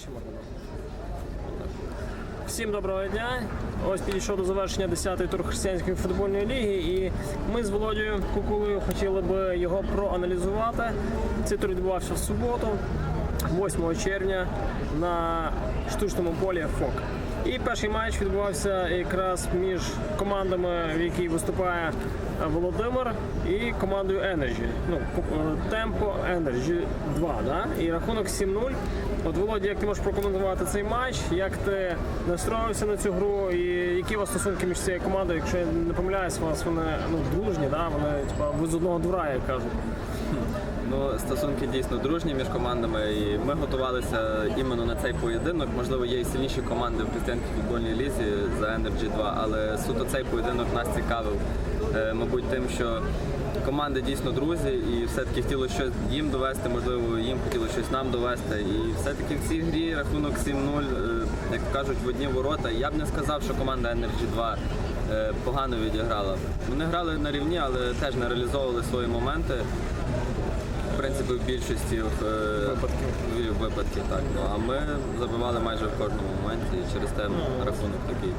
Ближче можна. Всім доброго дня. Ось підійшов до завершення 10-й тур християнської футбольної ліги, і ми з Володією Кукулею хотіли би його проаналізувати. Цей тур відбувався в суботу, 8 червня, на штучному полі ФОК. І перший матч відбувався якраз між командами, в якій виступає Володимир і командою Energy. Ну, Темпо Energy 2, да? І рахунок 7-0. От Володя, як ти можеш прокоментувати цей матч? Як ти настроївся на цю гру? І які у вас стосунки між цією командою? Якщо я не помиляюсь, у вас вони ну, дружні, да? вони типа, ви з одного двора, як кажуть. Ну, стосунки дійсно дружні між командами, і ми готувалися іменно на цей поєдинок. Можливо, є і сильніші команди в християнській футбольній лізі за Energy 2, але суто цей поєдинок нас цікавив, е, мабуть, тим, що команди дійсно друзі, і все-таки хотіло щось їм довести, можливо, їм хотіло щось нам довести. І все-таки в цій грі рахунок 7-0, е, як кажуть, в одні ворота. Я б не сказав, що команда Energy 2 е, погано відіграла. Вони грали на рівні, але теж не реалізовували свої моменти. Принципі, в більшості е, випадків. випадків так. Ну, а ми забивали майже в кожному моменті і через те рахунок такий.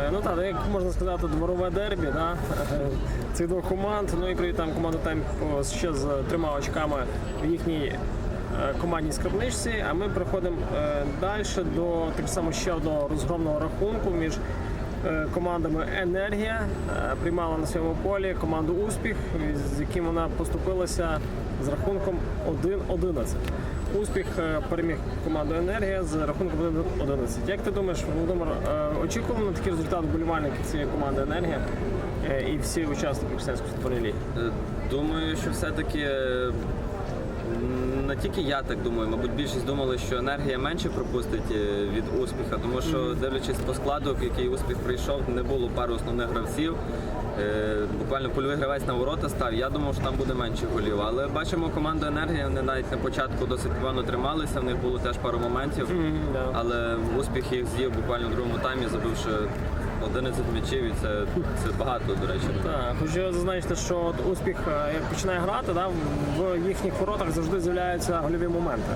Е, Ну так, як можна сказати, дворове дербі да? е, цих двох команд. Ну і при там команда Темпо ще з трьома очками в їхній е, командній скарбничці. А ми переходимо е, далі до так само ще одного розгромного рахунку між командами Енергія е, приймала на своєму полі команду Успіх, з яким вона поступилася з рахунком 1-11. Успіх е, переміг команду Енергія з рахунком 1-11. Як ти думаєш, Володимир, е, очікував на такий результат вболівальників цієї команди Енергія е, і всі учасники християнської футбольної ліги? Е, Думаю, що все-таки е, не тільки я так думаю, мабуть, більшість думали, що енергія менше пропустить е, від успіха, тому що дивлячись по складу, в який успіх прийшов, не було пару основних гравців. Е, Буквально польовий гравець на ворота став. Я думав, що там буде менше голів. Але бачимо команду енергія. Вони навіть на початку досить погано трималися. В них було теж пару моментів. Але успіх їх з'їв буквально в другому таймі, забивши 11 м'ячів, і це, це багато, до речі. Так, хочу зазначити, що от успіх е, як починає грати, да, в їхніх воротах завжди з'являються гольові моменти.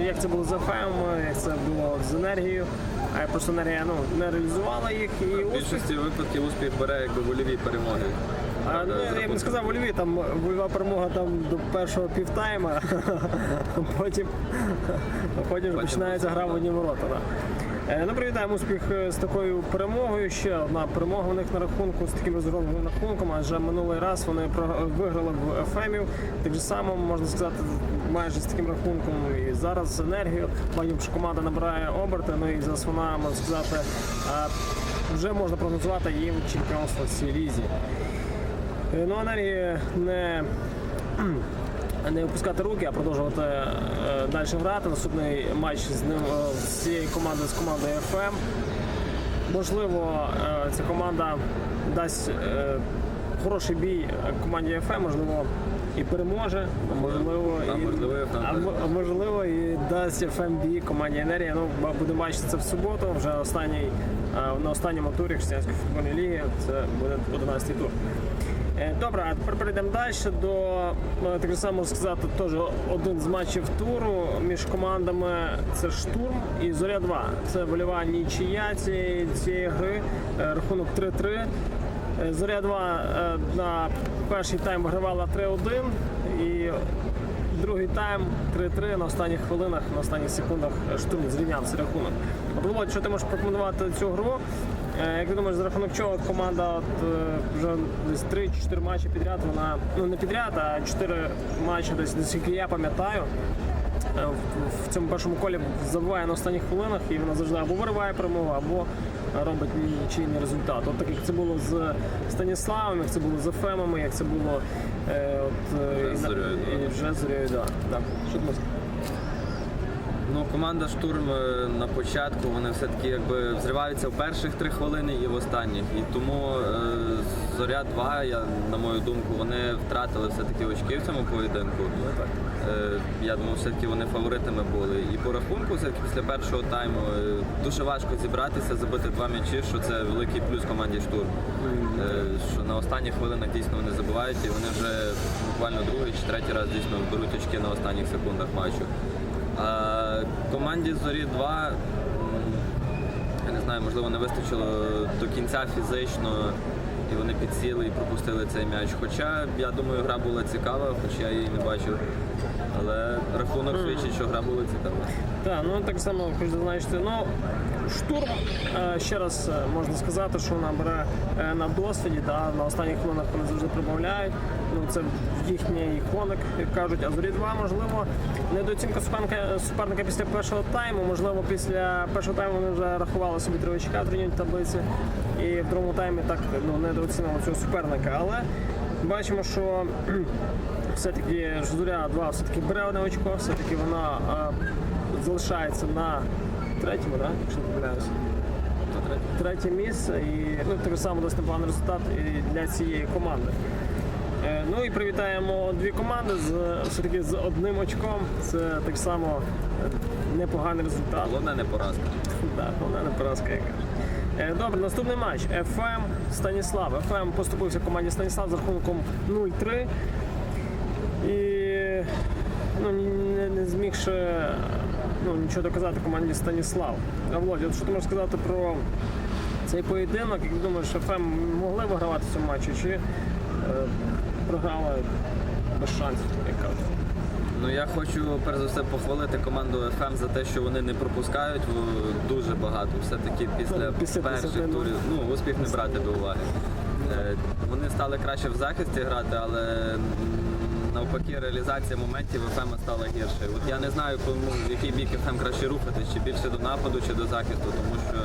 Е, Як це було з ФМ, як це було з енергією. А просто енергія ну, не реалізувала їх і В успіх. більшості випадків успіх бере якби вольові перемоги. А, ну, я б не сказав вольові, там вольова перемога там до першого півтайма, потім, потім потім починається гра в одні ворота. Да. Е, Ну, привітаємо успіх е, з такою перемогою. Ще одна перемога у них на рахунку з таким розгромним рахунком, адже минулий раз вони виграли в ефемів. Так же само можна сказати, майже з таким рахунком і зараз з енергією. Бачимо, що команда набирає оберти, ну і зараз вона, можна сказати, е, вже можна прогнозувати їм чемпіонство в цій лізі. Ну, енергії не, не опускати руки, а продовжувати е, далі грати. Наступний матч з ним е, з цією командою з командою ФМ. Можливо, е, ця команда дасть е, хороший бій команді ФМ, можливо, і переможе, а можливо, А і, можливо, а, можливо, і дасть ФМ бій команді Енергія. Ну, будемо бачити це в суботу, вже останній, е, на останньому турі християнської футбольної ліги. Це буде 11-й тур. Е, Добре, а тепер перейдемо далі до е, так само сказати, теж один з матчів туру між командами це штурм і Зоря 2. Це вольова нічия цієї, цієї гри. Е, Рахунок 3-3. Е, Зоря 2 е, на перший тайм вигравала 3-1 і другий тайм 3-3 на останніх хвилинах, на останніх секундах штурм зрівняв цей рахунок. Володь, що ти можеш прокоментувати цю гру? Е, Як ти думаєш, за рахунок чого команда от, е, вже десь 3-4 матчі підряд, вона ну не підряд, а 4 матчі, десь наскільки я пам'ятаю. е, В, цьому першому колі забуває на останніх хвилинах і вона завжди або вириває перемогу, або робить нічийний результат. От так як це було з Станіславом, як це було з Ефемами, як це було е, от, і Зорею, і вже з Зорею, да. Що ти? Ну, команда штурм е, на початку вони все-таки якби взриваються в перших три хвилини і в останніх. І тому е, зоря 2, я, на мою думку, вони втратили все-таки очки в цьому поєдинку. Е, я думаю, все-таки вони фаворитами були. І по рахунку, все-таки після першого тайму е, дуже важко зібратися, забити два м'ячі, що це великий плюс команді штурм. Е, що на останніх хвилинах дійсно вони забувають і вони вже буквально другий чи третій раз дійсно беруть очки на останніх секундах матчу. Команді Зорі 2 я не знаю, можливо, не вистачило до кінця фізично, і вони підсіли і пропустили цей м'яч. Хоча, я думаю, гра була цікава, хоч я її не бачив. Але рахунок свідчить, що гра була цікава. Так, ну так само хочу зазначити. Ну, штурм, е, ще раз е, можна сказати, що вона бере е, на досвіді, да, на останніх хвилинах вони завжди прибавляють. Ну, це їхній коник, як кажуть, а зорі 2, можливо, недооцінка суперника, суперника після першого тайму, можливо, після першого тайму вони вже рахували собі три в турнірній таблиці. І в другому таймі так ну, недооцінили цього суперника. Але бачимо, що все-таки Зоря 2 все-таки бере одне очко, все-таки вона залишається на третьому, да? якщо не помиляюся. Третє. Місце і ну, так само досить непоганий результат і для цієї команди. Е, Ну і привітаємо дві команди з все-таки з одним очком. Це так само е, непоганий результат. Головне не поразка. Так, вона не поразка, як кажуть. Е, Добре, наступний матч. ФМ Станіслав. ФМ поступився команді Станіслав з рахунком 0-3. І ну, не, не змігши ну, нічого доказати команді Станіслав. А Володя, от що ти можеш сказати про цей поєдинок? Як думаєш, ФМ могли вигравати в цьому матчі, чи е, програли без шансів, як кажуть? Ну я хочу перш за все похвалити команду FM за те, що вони не пропускають дуже багато. Все-таки після, Ну, після перших турів ну успіх не брати до уваги. Е, Вони стали краще в захисті грати, але навпаки реалізація моментів FM стала гірше. От я не знаю, кому в який бік FM краще рухатись, чи більше до нападу, чи до захисту, тому що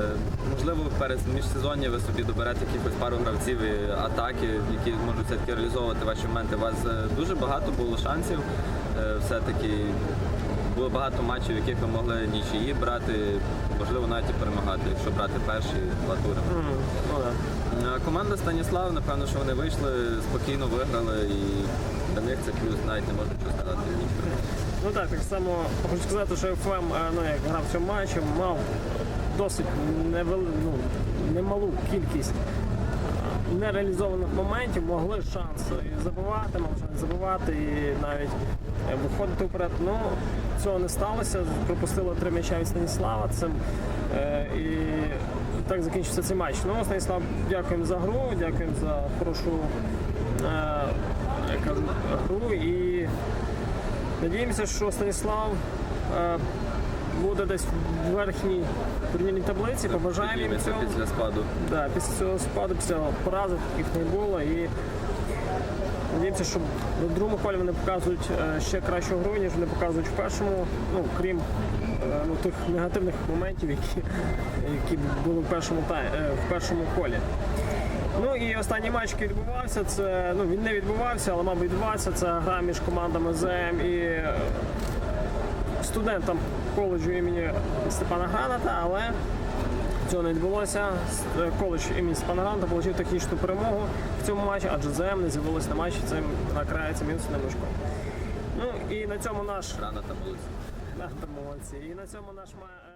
е, можливо перед міжсезоння ви собі доберете якихось пару гравців і атаки, які можуть все-таки реалізовувати ваші моменти. У вас е, дуже багато було шансів. Е, Все-таки було багато матчів, в яких ви могли нічиї брати, можливо, навіть і перемагати, якщо брати перші два тури. Да. Е, Команда Станіслав, напевно, що вони вийшли, спокійно виграли і для них це плюс навіть не можна нічого сказати. Ну так, так само хочу сказати, що ФМ, е, ну, як грав в цьому матчі, мав досить невели, ну, немалу кількість е, нереалізованих моментів, могли шанс і забивати, могли не забивати, і навіть е, виходити вперед. Ну, цього не сталося. Пропустили три м'яча від Станіслава. Цим, е, і так закінчився цей матч. Ну, Станіслав, дякуємо за гру, дякуємо за хорошу е, як гру і Надіємося, що Станіслав буде десь в верхній турнірній таблиці. Побажаємо їм цього. після спаду. Да, після цього спаду, після поразок їх не було. І надіємося, що в другому колі вони покажуть е, ще кращу гру, ніж вони показують в першому, ну, крім е, ну, тих негативних моментів, які, які були в першому, тай- е, в першому колі. Ну і останній матч, який відбувався, це ну він не відбувався, але мабуть відбувався. Це гра між командами ЗМ і студентом коледжу імені Степана Граната, але цього не відбулося. Коледж імені Степана Граната отримав технічну перемогу в цьому матчі, адже ЗМ не з'явилося на матчі, цим накрається мінус одним очком. Ну і на цьому наш Граната молодці. Граната молодці. І на цьому наш ма-